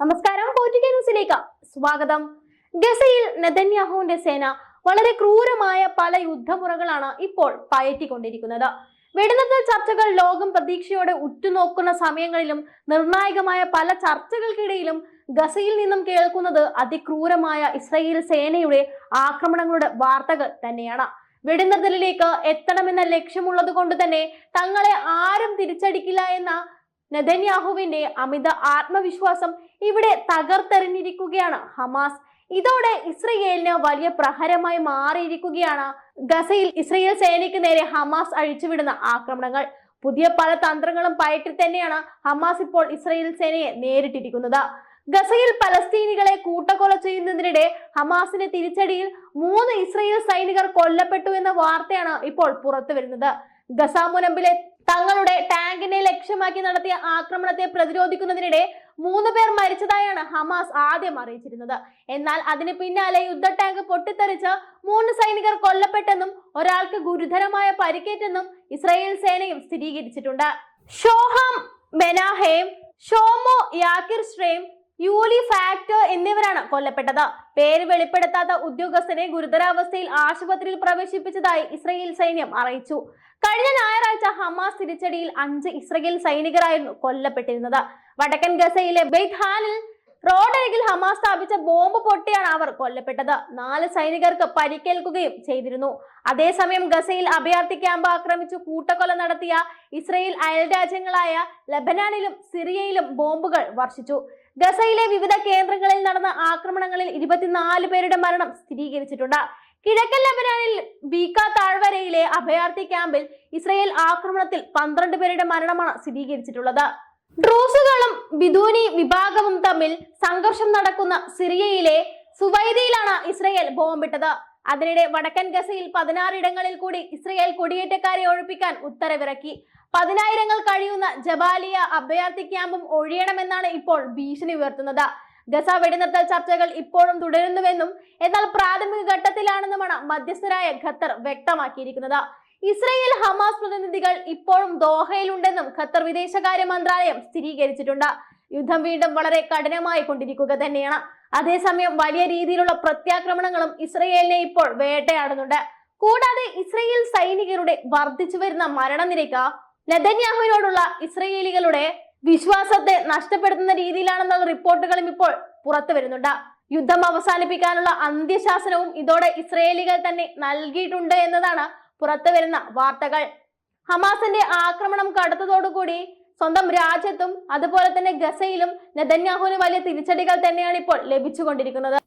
നമസ്കാരം പോർട്ടുഗൽ ന്യൂസിലേക്ക് സ്വാഗതം. ഗസയിൽ നെതന്യാഹുവിന്റെ സേന വളരെ ക്രൂരമായ പല യുദ്ധമുറകളാണ് ഇപ്പോൾ പയറ്റിക്കൊണ്ടിരിക്കുന്നത്. വെടിനിർത്തൽ ചർച്ചകൾ ലോകം പ്രതീക്ഷയോടെ ഉറ്റുനോക്കുന്ന സമയങ്ങളിലും നിർണായകമായ പല ചർച്ചകൾക്കിടയിലും ഗസയിൽ നിന്നും കേൾക്കുന്നത് അതിക്രൂരമായ ഇസ്രയേൽ സേനയുടെ ആക്രമണങ്ങളുടെ വാർത്തകൾ തന്നെയാണ്. വെടിനിർത്തലിലേക്ക് എത്തണമെന്ന ലക്ഷ്യമുള്ളത് കൊണ്ട് തന്നെ തങ്ങളെ ആരും തിരിച്ചടിക്കില്ല എന്ന നെതന്യാഹുവിന്റെ അമിത ആത്മവിശ്വാസം ഇവിടെ തകർത്തെറിഞ്ഞിരിക്കുകയാണ് ഹമാസ്. ഇതോടെ ഇസ്രയേലിന് വലിയ പ്രഹരമായി മാറിയിരിക്കുകയാണ് ഗസയിൽ ഇസ്രയേൽ സേനയ്ക്ക് നേരെ ഹമാസ് അഴിച്ചുവിടുന്ന ആക്രമണങ്ങൾ. പുതിയ പല തന്ത്രങ്ങളും പയറ്റി തന്നെയാണ് ഹമാസ് ഇപ്പോൾ ഇസ്രയേൽ സേനയെ നേരിട്ടിരിക്കുന്നത്. ഗസയിൽ പലസ്തീനികളെ കൂട്ടക്കൊല ചെയ്യുന്നതിനിടെ ഹമാസിന്റെ തിരിച്ചടിയിൽ മൂന്ന് ഇസ്രയേൽ സൈനികർ കൊല്ലപ്പെട്ടു എന്ന വാർത്തയാണ് ഇപ്പോൾ പുറത്തു വരുന്നത് ഗസ മുനമ്പിലെ തങ്ങളുടെ ടാങ്കിനെ ലക്ഷ്യമാക്കി നടത്തിയ ആക്രമണത്തെ പ്രതിരോധിക്കുന്നതിനിടെ മൂന്ന് പേർ മരിച്ചതായാണ് ഹമാസ് ആദ്യം അറിയിച്ചിരുന്നത്. എന്നാൽ അതിന് പിന്നാലെ യുദ്ധ ടാങ്ക് പൊട്ടിത്തെറിച്ച് മൂന്ന് സൈനികർ കൊല്ലപ്പെട്ടെന്നും ഒരാൾക്ക് ഗുരുതരമായ പരിക്കേറ്റെന്നും ഇസ്രായേൽ സേനയും സ്ഥിരീകരിച്ചിട്ടുണ്ട്. ഷോഹാം മെനാഹേം ഷോമോ യാക്കിർ ശ്രേം യൂലി ഫാക്ടർ എന്നിവരാണ് കൊല്ലപ്പെട്ടത്. പേര് വെളിപ്പെടുത്താത്ത ഉദ്യോഗസ്ഥനെ ഗുരുതരാവസ്ഥയിൽ ആശുപത്രിയിൽ പ്രവേശിപ്പിച്ചതായി ഇസ്രയേൽ സൈന്യം അറിയിച്ചു. കഴിഞ്ഞ ഞായറാഴ്ച ഹമാസ് തിരിച്ചടിയിൽ അഞ്ച് ഇസ്രയേൽ സൈനികരായിരുന്നു കൊല്ലപ്പെട്ടിരുന്നത്. വടക്കൻ ഗസയിലെ ബെയ്ത്ഹാനിൽ റോഡരികിൽ ഹമാസ് സ്ഥാപിച്ച ബോംബ് പൊട്ടിയാണ് അവർ കൊല്ലപ്പെട്ടത്. നാല് സൈനികർക്ക് പരിക്കേൽക്കുകയും ചെയ്തിരുന്നു. അതേസമയം ഗസയിൽ അഭയാർത്ഥി ക്യാമ്പ് ആക്രമിച്ചു കൂട്ടക്കൊല നടത്തിയ ഇസ്രയേൽ അയൽ രാജ്യങ്ങളായ ലബനാനിലും സിറിയയിലും ബോംബുകൾ വർഷിച്ചു. ഗസയിലെ വിവിധ കേന്ദ്രങ്ങളിൽ നടന്ന ആക്രമണങ്ങളിൽ ഇരുപത്തിനാല് പേരുടെ മരണം സ്ഥിരീകരിച്ചിട്ടുണ്ട്. കിഴക്കൻ ലബനാനിൽ ബീക്ക താഴ്വരയിലെ അഭയാർത്ഥി ക്യാമ്പിൽ ഇസ്രയേൽ ആക്രമണത്തിൽ പന്ത്രണ്ട് പേരുടെ മരണമാണ് സ്ഥിരീകരിച്ചിട്ടുള്ളത്. ഡ്രൂസുകളും ബിദൂനി വിഭാഗവും തമ്മിൽ സംഘർഷം നടക്കുന്ന സിറിയയിലെ സുവൈദിയിലാണ് ഇസ്രയേൽ ബോംബിട്ടത്. അതിനിടെ വടക്കൻ ഗസയിൽ പതിനാറിടങ്ങളിൽ കൂടി ഇസ്രയേൽ കുടിയേറ്റക്കാരെ ഒഴിപ്പിക്കാൻ ഉത്തരവിറക്കി. പതിനായിരങ്ങൾ കഴിയുന്ന ജബാലിയ അഭയാർത്ഥി ക്യാമ്പും ഒഴിയണമെന്നാണ് ഇപ്പോൾ ഭീഷണി ഉയർത്തുന്നത്. ഗസ വെടിനിർത്തൽ ചർച്ചകൾ ഇപ്പോഴും തുടരുന്നുവെന്നും എന്നാൽ പ്രാഥമിക ഘട്ടത്തിലാണെന്നുമാണ് മധ്യസ്ഥരായ ഖത്തർ വ്യക്തമാക്കിയിരിക്കുന്നത്. ഇസ്രയേൽ ഹമാസ് പ്രതിനിധികൾ ഇപ്പോഴും ദോഹയിലുണ്ടെന്നും ഖത്തർ വിദേശകാര്യ മന്ത്രാലയം സ്ഥിരീകരിച്ചിട്ടുണ്ട്. യുദ്ധം വീണ്ടും വളരെ കഠിനമായി കൊണ്ടിരിക്കുക തന്നെയാണ്. അതേസമയം വലിയ രീതിയിലുള്ള പ്രത്യാക്രമണങ്ങളും ഇസ്രയേലിനെ ഇപ്പോൾ വേട്ടയാടുന്നുണ്ട്. കൂടാതെ ഇസ്രയേൽ സൈനികരുടെ വർദ്ധിച്ചു വരുന്ന മരണനിരക്ക് നെതന്യാഹുവിനോടുള്ള ഇസ്രയേലികളുടെ വിശ്വാസത്തെ നഷ്ടപ്പെടുത്തുന്ന രീതിയിലാണെന്നുള്ള റിപ്പോർട്ടുകളും ഇപ്പോൾ പുറത്തു വരുന്നുണ്ട്. യുദ്ധം അവസാനിപ്പിക്കാനുള്ള അന്ത്യശാസനവും ഇതോടെ ഇസ്രയേലികൾ തന്നെ നൽകിയിട്ടുണ്ട് എന്നതാണ് പുറത്തു വരുന്ന വാർത്തകൾ. ഹമാസിന്റെ ആക്രമണം കടുത്തതോടുകൂടി സ്വന്തം രാജ്യത്തും അതുപോലെ തന്നെ ഗസയിലും നെതന്യാഹുവിന് വലിയ തിരിച്ചടികൾ തന്നെയാണ് ഇപ്പോൾ ലഭിച്ചുകൊണ്ടിരിക്കുന്നത്.